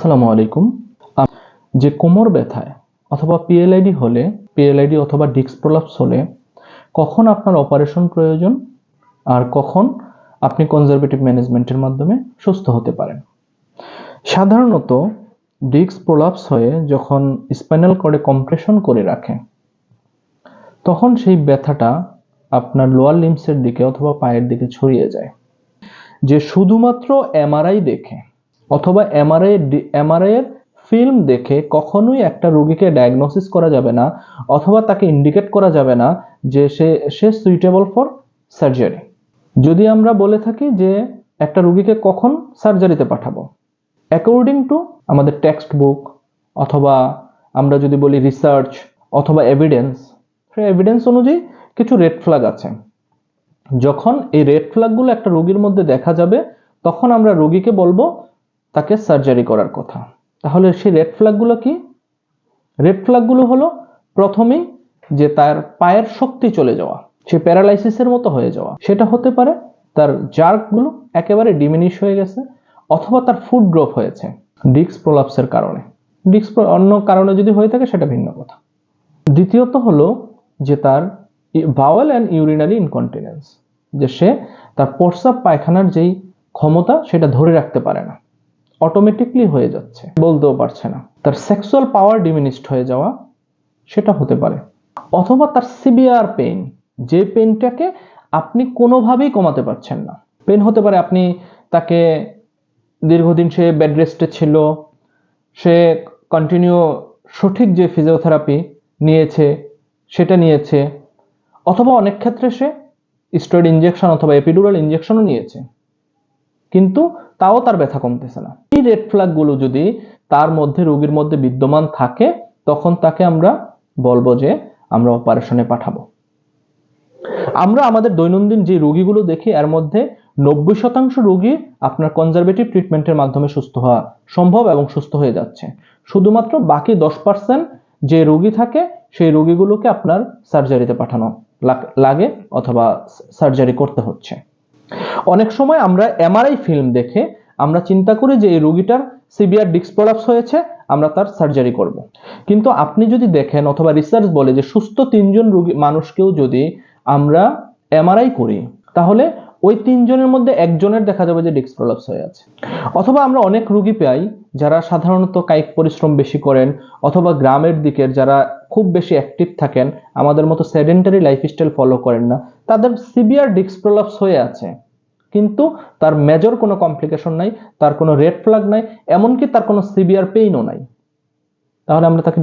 আসসালামু আলাইকুম। যে কোমর ব্যথায় অথবা পিএলআইডি হলে পিএলআইডি অথবা ডিস্ক প্রলাপস হলে, কখন আপনার অপারেশন প্রয়োজন? আর কখন আপনি কনজারভেটিভ ম্যানেজমেন্টের মাধ্যমে সুস্থ হতে পারেন? সাধারণত ডিস্ক প্রলাপস হয়ে যখন স্পাইনাল কর্ডে কম্প্রেশন করে রাখে, তখন সেই ব্যথাটা আপনার লোয়ার লিম্সের দিকে অথবা পায়ের দিকে ছড়িয়ে যায়। যে শুধুমাত্র এমআরআই দেখে অথবা এমআরআই এমআরআই এর ফিল্ম দেখে কখনোই একটা রোগীকে ডায়াগনোসিস করা যাবে না, অথবা তাকে ইন্ডিকেট করা যাবে না যে সে সে সুইটেবল ফর সার্জারি যদি আমরা বলে থাকি যে একটা রোগীকে কখন সার্জারিতে পাঠাবো? অ্যাকর্ডিং টু আমাদের টেক্সট বুক অথবা আমরা যদি বলি রিসার্চ অথবা এভিডেন্স সেই এভিডেন্স অনুযায়ী কিছু রেড ফ্ল্যাগ আছে। যখন এই রেড ফ্ল্যাগগুলো একটা রোগীর মধ্যে দেখা যাবে, তখন আমরা রোগীকে বলব তাকে সার্জারি করার কথা। তাহলে সেই রেড ফ্ল্যাগগুলো কি? রেড ফ্ল্যাগগুলো হলো প্রথমেই যে তার পায়ের শক্তি চলে যাওয়া, সে প্যারালাইসিসের মতো হয়ে যাওয়া। সেটা হতে পারে তার জার্কগুলো একেবারে ডিমিনিশ হয়ে গেছে অথবা তার ফুড ড্রপ হয়েছে ডিস্ক প্রলাপসের কারণে। ডিস্ক অন্য কারণে যদি হয়ে থাকে সেটা ভিন্ন কথা। দ্বিতীয়ত হলো যে তার বাওয়েল অ্যান্ড ইউরিনারি ইনকন্টিনেন্স যে সে তার প্রস্রাব পায়খানার যেই ক্ষমতা সেটা ধরে রাখতে পারে না। অটোমেটিকলি হয়ে যাচ্ছে, বলতেও পারছে না। তার সেক্সুয়াল পাওয়ার ডিমিনিস্ট হয়ে যাওয়া সেটা হতে পারে। অথবা তার সিভিয়ার পেইন যে পেইনটাকে আপনি কোনোভাবেই কমাতে পারছেন না। পেন হতে পারে আপনি তাকে দীর্ঘদিন সে বেড রেস্টে ছিল, সে কন্টিনিউ সঠিক যে ফিজিওথেরাপি নিয়েছে, সেটা নিয়েছে, অথবা অনেক ক্ষেত্রে সে স্টেরয়েড ইনজেকশন অথবা এপিডুরাল ইনজেকশনও নিয়েছে। কিন্তু তাও তার ব্যথা কমতেছে না। এই রেড ফ্ল্যাগগুলো যদি তার মধ্যে, রোগীর মধ্যে বিদ্যমান থাকে, তখন তাকে আমরা বলব যে আমরা অপারেশনে পাঠাবো। আমরা আমাদের দৈনন্দিন যে রোগীগুলো দেখি, এর মধ্যে নব্বই শতাংশ রোগী আপনার কনজারভেটিভ ট্রিটমেন্টের মাধ্যমে সুস্থ হওয়া সম্ভব এবং সুস্থ হয়ে যাচ্ছে। শুধুমাত্র বাকি দশ পার্সেন্ট যে রোগী থাকে, সেই রোগীগুলোকে আপনার সার্জারিতে পাঠানো লাগ- অথবা সার্জারি করতে হচ্ছে। অনেক সময় আমরা এমআরআই ফিল্ম দেখে আমরা চিন্তা করি যে এই রোগীটার সিভিয়ার ডিস্ক প্রলাপস হয়েছে, আমরা তার সার্জারি করব। কিন্তু আপনি যদি দেখেন অথবা রিসার্চ বলে যে সুস্থ তিনজন রোগী, মানুষকেও যদি আমরা এমআরআই করি, তাহলে ওই তিনজনের মধ্যে একজনের দেখা যাবে যে ডিস্ক প্রলাপস হয়ে আছে। অথবা আমরা অনেক রোগী পাই যারা সাধারণত কায়িক পরিশ্রম বেশি করেন, অথবা গ্রামের দিকের যারা খুব বেশি অ্যাক্টিভ থাকেন, আমাদের মতো সেডেন্টারি লাইফস্টাইল ফলো করেন না তাদের সিভিয়ার ডিস্ক প্রলাপস হয়ে আছে। কিন্তু তার মেজর কোনো কমপ্লিকেশন নাই, তার কোনো রেড ফ্ল্যাগ নাই, এমনকি তার কোনো সিভিয়ার পেইনও নাই। তাহলে আমরা তাকে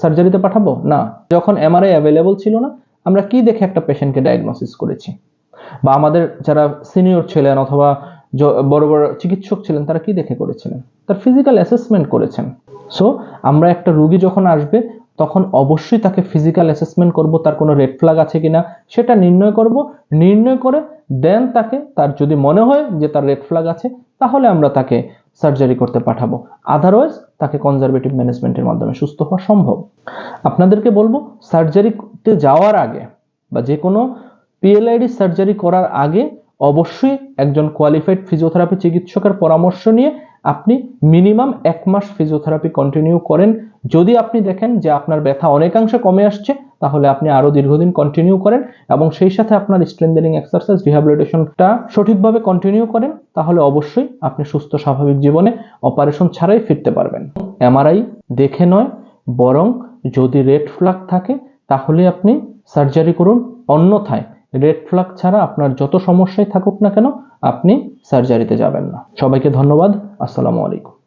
সার্জারিতে পাঠাবো? না। যখন এমআরআই অ্যাভেলেবল ছিল না, আমরা কি দেখে একটা পেশেন্টকে ডায়াগনোসিস করেছি? বা আমাদের যারা সিনিয়র ছিলেন অথবা বড় বড় চিকিৎসক ছিলেন, তারা কি দেখে করেছিলেন? তার ফিজিক্যাল অ্যাসেসমেন্ট করেছেন। সো আমরা একটা রুগী যখন আসবে তখন অবশ্যই তাকে ফিজিক্যাল অ্যাসেসমেন্ট করব, তার কোনো রেড ফ্ল্যাগ আছে কিনা, সেটা নির্ণয় করব। নির্ণয় করে দেন তাকে, তার যদি মনে হয় যে তার রেড ফ্ল্যাগ আছে, তাহলে আমরা তাকে সার্জারি করতে পাঠাবো। আদারওয়াইজ তাকে কনজারভেটিভ ম্যানেজমেন্টের মাধ্যমে সুস্থ হওয়া সম্ভব। আপনাদেরকে বলব সার্জারিতে যাওয়ার আগে বা যে কোনো পিএলআইডি সার্জারি করার আগে অবশ্যই একজন কোয়ালিফাইড ফিজিওথেরাপি চিকিৎসকের পরামর্শ নিয়ে আপনি মিনিমাম এক মাস ফিজিওথেরাপি কন্টিনিউ করেন। যদি আপনি দেখেন যে আপনার ব্যথা অনেকাংশে কমে আসছে, তাহলে আপনি আরও দীর্ঘদিন কন্টিনিউ করেন এবং সেই সাথে আপনার স্ট্রেন্থেনিং এক্সারসাইজ রিহ্যাবিলিটেশনটা সঠিকভাবে কন্টিনিউ করেন, তাহলে অবশ্যই আপনি সুস্থ, স্বাভাবিক জীবনে অপারেশন ছাড়াই ফিরতে পারবেন। এমআরআই দেখে নয়, বরং যদি রেড ফ্ল্যাগ থাকে, তাহলে আপনি সার্জারি করুন। অন্যথায় রেড ফ্ল্যাগ ছাড়া আপনার যত সমস্যাই থাকুক না কেন, আপনি সার্জারিতে যাবেন না। সবাইকে ধন্যবাদ। আসসালামু আলাইকুম।